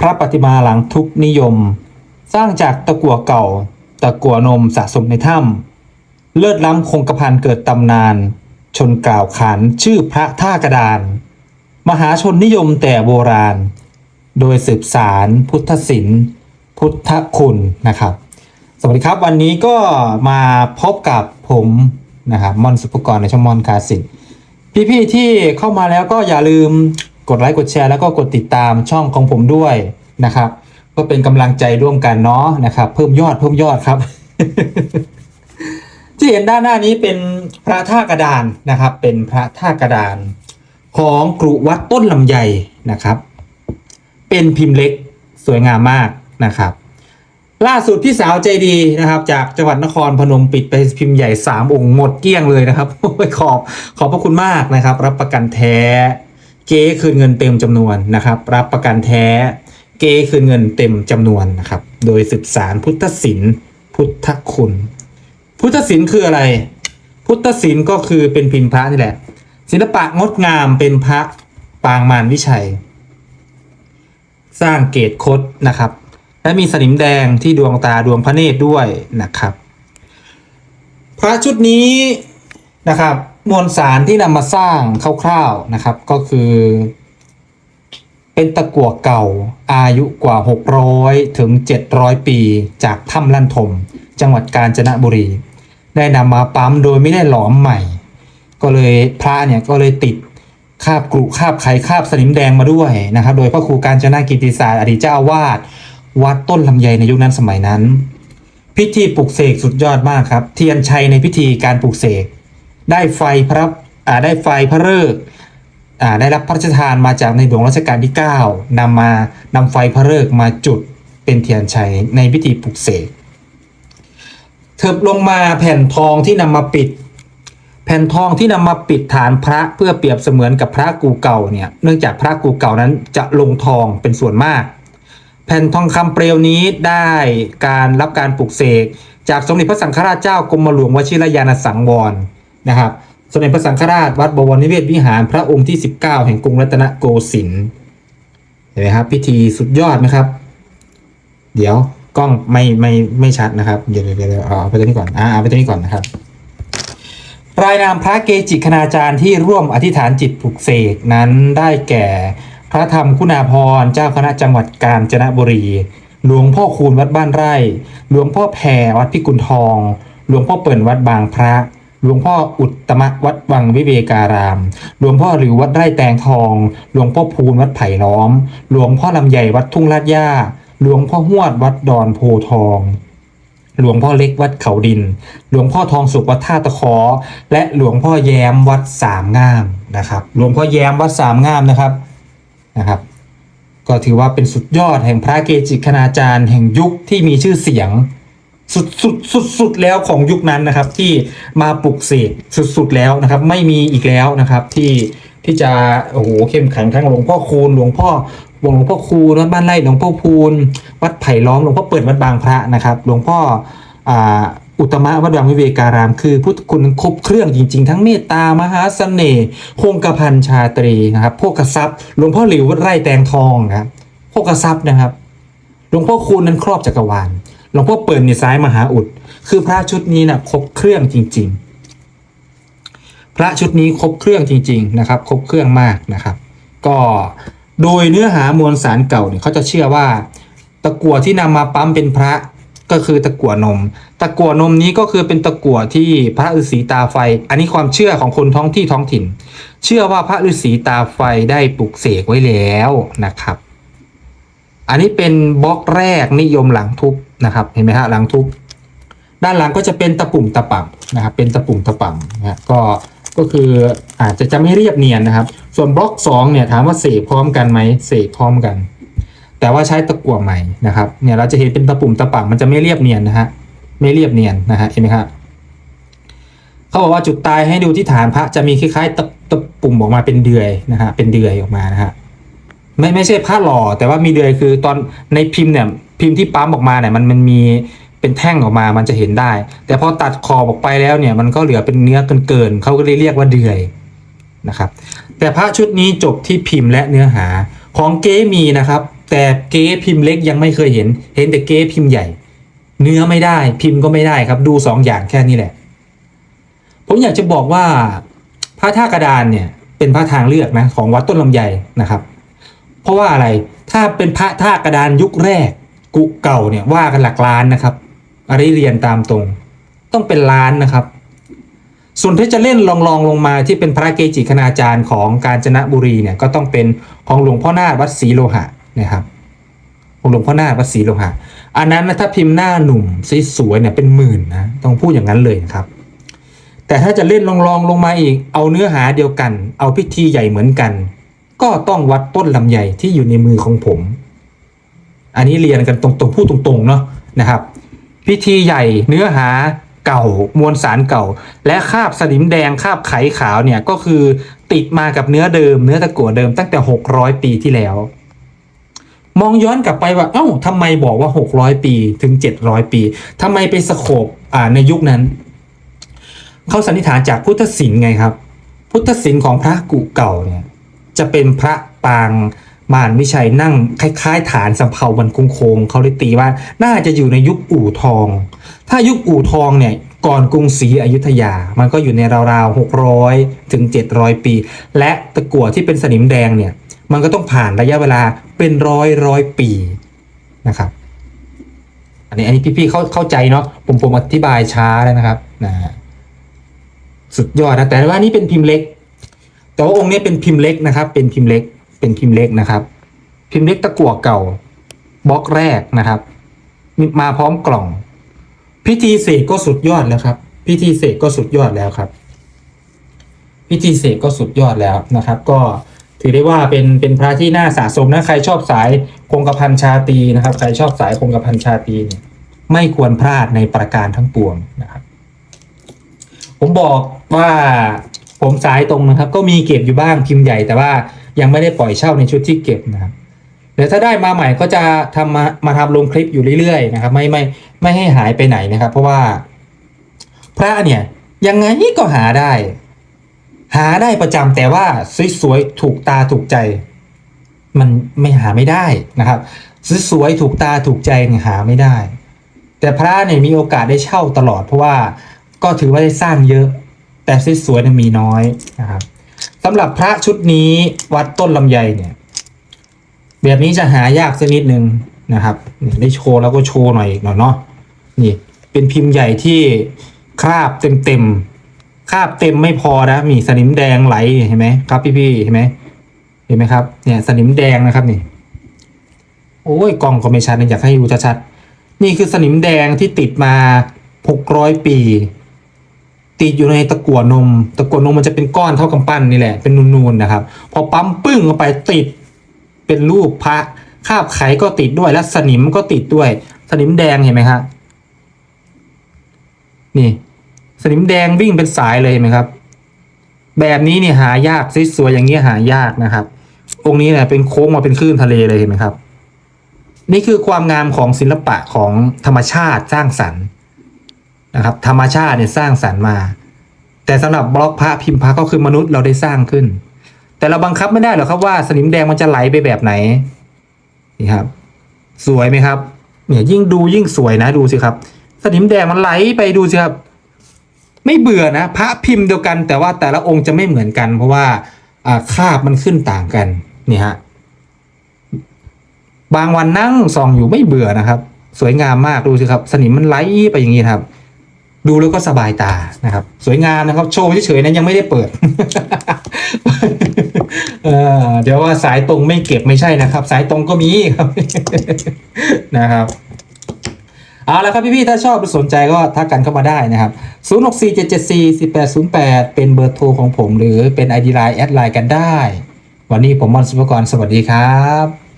พระปฏิมาหลังทุกนิยม สร้างจากตะกั่วเก่า ตะกั่วนมสะสมในถ้ำเลิศล้ำคงกระพันเกิดตำนาน ชนกล่าวขานชื่อพระท่ากระดาน มหาชนนิยมแต่โบราณ โดยสืบสารพุทธศิลป์ พุทธคุณนะครับ สวัสดีครับวันนี้ก็มาพบกับผมนะครับมอนสุภกรในช่องมอนคาสินพี่ๆที่เข้ามาแล้วก็อย่าลืม กดไลค์กดแชร์แล้วก็กดติดตามช่องของผมด้วยนะครับ ก็เป็นกำลังใจร่วมกันเนาะนะครับ เพิ่มยอดเพิ่มยอดครับ ที่เห็นด้านหน้านี้เป็นพระท่ากระดานนะครับ เป็นพระท่ากระดาน ของกรุวัดต้นลำไยนะครับ เป็นพิมพ์เล็กสวยงามมากนะครับล่าสุดพี่สาวใจดีนะครับ จากจังหวัดนครพนมปิดไปพิมพ์ใหญ่ 3 องค์หมดเกลี้ยงเลยนะครับโอ้ยขอบขอบพระคุณมากนะครับ รับประกันแท้ เก๊คืนเงินเต็มจำนวนนะครับ รับประกันแท้ เก๊คืนเงินเต็มจำนวนนะครับ โดยสืบสารพุทธศิลพุทธคุณ พุทธศิลคืออะไร พุทธศิลก็คือเป็นพิมพ์พระนี่แหละ ศิลปะงดงามเป็นพระปางมารวิชัย สร้างเกตคดนะครับ และมีสนิมแดงที่ดวงตาดวงพระเนตรด้วยนะครับ พระชุดนี้นะครับ มวลสารที่นำมาสร้างคร่าวๆนะครับก็คือ เป็นตะกั่วเก่าอายุกว่า 600 ถึง 700 ปีจากถ้ำลั่นทม จังหวัดกาญจนบุรี ได้นำมาปั๊มโดยไม่ได้หลอมใหม่ ก็เลยพระเนี่ยก็เลยติดคาบกรุคาบไขคาบสนิมแดงมาด้วยนะครับ โดยพระครูการจนากิติศาสตร์อดีตเจ้าวาสวัดต้นลำไยในยุคนั้นสมัยนั้น พิธีปลุกเสกสุดยอดมากครับ เทียนชัยในพิธีการปลุกเสก ได้ไฟพระได้ไฟพระฤกษ์ได้รับพระราชทานมาจากในหลวงรัชกาลที่ 9นำมานำไฟพระฤกษ์มาจุดเป็นเทียนชัยในพิธีปลุกเสกเถิบลงมาแผ่นทองที่นำมาปิด แผ่นทองที่นำมาปิดฐานพระเพื่อเปรียบเสมือนกับพระกูเก่าเนี่ยเนื่องจากพระกูเก่านั้นจะลงทองเป็นส่วนมาก แผ่นทองคำเปลวนี้ได้การรับการปลุกเสกจากสมเด็จพระสังฆราชเจ้ากรมหลวงวชิรยานสังวร นะครับสมเด็จพระสังฆราชวัดบวรนิเวศวิหารพระองค์ที่ 19 แห่งกรุงรัตนโกสินทร์เห็นไหมครับ พิธีสุดยอดนะครับ เดี๋ยวกล้องไม่ไม่ไม่ชัดนะครับ เดี๋ยวเดี๋ยวเดี๋ยวเอาไปตรงนี้ก่อนอ่าเอาไปตรงนี้ก่อนนะครับ รายนามพระเกจิคณาจารย์ที่ร่วมอธิษฐานจิตปลุกเสกนั้นได้แก่ พระธรรมคุณาภรณ์เจ้าคณะจังหวัดกาญจนบุรี หลวงพ่อคูณวัดบ้านไร่ หลวงพ่อแพรวัดพิกุลทอง หลวงพ่อเปิ่นวัดบางพระ หลวงพ่ออุตตมะวัดวังวิเวการาม หลวงพ่อหลิววัดไร่แตงทอง หลวงพ่อพูนวัดไผ่ล้อม หลวงพ่อลำใหญ่วัดทุ่งลาดย่า หลวงพ่อหวดวัดดอนโพทอง หลวงพ่อเล็กวัดเขาดิน หลวงพ่อทองสุขวัดท่าตะขอ และหลวงพ่อแย้มวัดสามงามนะครับ หลวงพ่อแย้มวัดสามงามนะครับนะครับ ก็ถือว่าเป็นสุดยอดแห่งพระเกจิคณาจารย์ แห่งยุคที่มีชื่อเสียง สุดสุดสุดสุดแล้วของยุคนั้นนะครับ ที่มาปลุกเสกสุดสุดแล้วนะครับ ไม่มีอีกแล้วนะครับ ที่ที่จะโอ้โหเข้มแข็งทั้งหลวงพ่อคูณหลวงพ่อวงหลวงพ่อคูณวัดบ้านไร่หลวงพ่อพูนวัดไผ่ล้อมหลวงพ่อเปิดวัดบางพระนะครับ หลวงพ่ออ่าอุตมะวัดวังวิเวการาม คือพุทธคุณครบเครื่องจริง ๆ ทั้งเมตตามหาเสน่ห์คงกระพันชาตรีนะครับโภกทรัพย์หลวงพ่อหลิววัดไร่แตงทองนะครับโภกทรัพย์นะครับ หลวงพ่อคูณนั้นครอบจักรวาล หลวงพ่อเปิดในซ้ายมหาอุด คือพระชุดนี้นะครบเครื่องจริง ๆ พระชุดนี้ครบเครื่องจริง ๆ นะครับ ครบเครื่องมากนะครับ ก็โดยเนื้อหามวลสารเก่าเนี่ยเขาจะเชื่อว่า ตะกั่วที่นำมาปั๊มเป็นพระก็คือตะกั่วนม ตะกั่วนมนี้ก็คือเป็นตะกั่วที่พระฤาษีตาไฟ อันนี้ความเชื่อของคนท้องที่ท้องถิ่น เชื่อว่าพระฤาษีตาไฟได้ปลุกเสกไว้แล้วนะครับ อันนี้เป็นบล็อกแรกนิยมหลังทุบ นะครับเห็นไหมฮะหลังทุบด้านหลังก็จะเป็นตะปุ่มตะป่ำนะครับเป็นตะปุ่มตะป่ำนะฮะก็ก็คืออาจจะจะไม่เรียบเนียนนะครับ ส่วนบล็อก2เนี่ยถามว่าเสกพร้อมกันไหมเสกพร้อมกัน แต่ว่าใช้ตะกั่วใหม่นะครับเนี่ยเราจะเห็นเป็นตะปุ่มตะป่ำมันจะไม่เรียบเนียนนะฮะไม่เรียบเนียนนะฮะเห็นไหมครับเขาบอกว่าจุดตายให้ดูที่ฐานพระจะมีคล้ายๆตะตะปุ่มออกมาเป็นเดือยนะฮะเป็นเดือยออกมานะฮะ ไม่ไม่ใช่ผ้าหล่อ แต่ว่ามีเดือยคือตอนในพิมพ์เนี่ยพิมพ์ที่ปั๊มออกมาเนี่ยมันมันมีเป็นแท่งออกมามันจะเห็นได้ แต่พอตัดขอบออกไปแล้วเนี่ยมันก็เหลือเป็นเนื้อเกินๆเขาก็เลยเรียกว่าเดือยนะครับ แต่พระชุดนี้จบที่พิมพ์และเนื้อหาของเก๊มีนะครับ แต่เก๊พิมพ์เล็กยังไม่เคยเห็น เห็นแต่เก๊พิมพ์ใหญ่ เนื้อไม่ได้พิมพ์ก็ไม่ได้ครับ ดูสองอย่างแค่นี้แหละ ผมอยากจะบอกว่าพระท่ากระดานเนี่ยเป็นพระทางเลือกนะของวัดต้นลำไยนะครับ เพราะว่าอะไรถ้าเป็นพระท่ากระดานยุคแรก กุเก่าเนี่ยว่ากันหลักล้านนะครับอะไรเรียนตามตรง ต้องเป็นล้านนะครับ ส่วนที่จะเล่นลองลองลงมาที่เป็นพระเกจิคณาจารย์ของกาญจนบุรีเนี่ยก็ต้องเป็นของหลวงพ่อนาฏวัดศรีโลหะนะครับของหลวงพ่อนาฏวัดศรีโลหะอันนั้นนะถ้าพิมพ์หน้าหนุ่มสวยๆเนี่ยเป็นหมื่นนะต้องพูดอย่างนั้นเลยนะครับ แต่ถ้าจะเล่นลองลองลงมาอีก เอาเนื้อหาเดียวกัน เอาพิธีใหญ่เหมือนกัน ก็ต้องวัดต้นลำใหญ่ที่อยู่ในมือของผม อันนี้เรียนกันตรงๆพูดตรงๆเนาะนะครับ พิธีใหญ่เนื้อหาเก่ามวลสารเก่า และคาบสนิมแดงคาบไขขาวเนี่ยก็คือติดมากับเนื้อเดิม เนื้อตะกั่วเดิมตั้งแต่ 600 ปีที่แล้ว มองย้อนกลับไปว่าเอ้าทำไมบอกว่า 600 ปีถึง 700 ปีทำไมไปสโคบอ่าในยุคนั้นเขาสันนิษฐานจากพุทธศิลป์ไงครับ พุทธศิลป์ของพระกุเก่าเนี่ย จะเป็นพระปางมารวิชัยนั่งคล้ายๆ ฐานสำเภาบรรคุงคงเขาเลยตีว่าน่าจะอยู่ในยุคอู่ทอง ถ้ายุคอู่ทองเนี่ยก่อนกรุงศรีอยุธยา มันก็อยู่ในราวๆหกร้อยถึงเจ็ดร้อยปี และตะกั่วที่เป็นสนิมแดงเนี่ย มันก็ต้องผ่านระยะเวลาเป็นร้อยร้อยปีนะครับ อันนี้อันนี้พี่ๆเข้าเข้าใจเนาะ ผมผมอธิบายช้าแล้วนะครับนะสุดยอดนะ แต่ว่านี่เป็นพิมพ์เล็ก แต่ว่าองค์นี้เป็นพิมพ์เล็กนะครับ เป็นพิมพ์เล็ก เป็นพิมพ์เล็กนะครับ พิมพ์เล็กตะกั่วเก่าบล็อกแรกนะครับ มาพร้อมกล่อง พิธีเสกก็สุดยอดแล้วครับ พิธีเสกก็สุดยอดแล้วครับ พิธีเสกก็สุดยอดแล้วนะครับ ก็ถือได้ว่าเป็นเป็นพระที่น่าสะสมนะใครชอบสายคงกระพันชาตรีนะครับ ใครชอบสายคงกระพันชาตรีเนี่ยไม่ควรพลาดในประการทั้งปวงนะครับ ผมบอกว่า ผมสายตรงนะครับ ก็มีเก็บอยู่บ้างพิมพ์ใหญ่แต่ว่ายังไม่ได้ปล่อยเช่าในชุดที่เก็บนะครับเดี๋ยวถ้าได้มาใหม่ก็จะทำมามาทำลงคลิปอยู่เรื่อยๆนะครับ ไม่ไม่ไม่ให้หายไปไหนนะครับ เพราะว่า พระเนี่ยยังไงก็หาได้ หาได้ประจำแต่ว่าสวยๆถูกตาถูกใจ มันไม่หาไม่ได้นะครับสวยๆถูกตาถูกใจเนี่ยหาไม่ได้ แต่พระเนี่ยมีโอกาสได้เช่าตลอด เพราะว่าก็ถือว่าได้สร้างเยอะ แต่สวยๆเนี่ยมีน้อยนะครับสำหรับพระชุดนี้วัดต้นลำไยเนี่ยแบบนี้จะหายากสักนิดนึงนะครับได้โชว์แล้วก็โชว์หน่อยอีกหน่อยเนาะนี่เป็นพิมพ์ใหญ่ที่คราบเต็มๆคราบเต็มไม่พอนะมีสนิมแดงไหลเห็นไหมครับพี่ๆเห็นไหมเห็นไหมครับเนี่ยสนิมแดงนะครับนี่โอ้ยกล้องก็ไม่ชัดนะอยากให้ดูชัดๆนี่คือสนิมแดงที่ติดมาหกร้อยปี ติดอยู่ในตะกั่วนม ตะกั่วนมมันจะเป็นก้อนเท่ากำปั้นนี่แหละ เป็นนูนๆนะครับ พอปั๊มปึ้งเข้าไปติดเป็นรูปพระคาบไขก็ติดด้วยและสนิมก็ติดด้วย สนิมแดงเห็นไหมครับนี่ สนิมแดงวิ่งเป็นสายเลยเห็นไหมครับ แบบนี้เนี่ยหายากสวยๆอย่างนี้ยหายากนะครับ องค์นี้เนี่ยเป็นโค้งมาเป็นคลื่นทะเลเลยเห็นไหมครับ นี่คือความงามของศิลปะของธรรมชาติสร้างสรรค์ นะครับธรรมชาติเนี่ยสร้างสรรค์มา แต่สำหรับบล็อกพระพิมพ์พระก็คือมนุษย์เราได้สร้างขึ้น แต่เราบังคับไม่ได้หรอกครับว่าสนิมแดงมันจะไหลไปแบบไหนนี่ครับ สวยไหมครับเนี่ยยิ่งดูยิ่งสวยนะดูสิครับ สนิมแดงมันไหลไปดูสิครับ ไม่เบื่อนะ พระพิมพ์เดียวกัน แต่ว่าแต่ละองค์จะไม่เหมือนกัน เพราะว่าอ่าคาบมันขึ้นต่างกันนี่ฮะบางวันนั่งส่องอยู่ไม่เบื่อนะครับ สวยงามมากดูสิครับ สนิมมันไหลไปอย่างนี้ครับ ดูแล้วก็สบายตานะครับ สวยงามนะครับ โชว์เฉยๆนะยังไม่ได้เปิดเเดี๋ยวว่าสายตรงไม่เก็บไม่ใช่นะครับ สายตรงก็มีครับนะครับเอาละครับพี่ๆถ้าชอบหรือสนใจก็ทักกันเข้ามาได้นะครับ 0647741808 เป็นเบอร์โทรของผม หรือเป็น ID Line แอดไลน์กันได้ วันนี้ผมมอนสุภกรสวัสดีครับ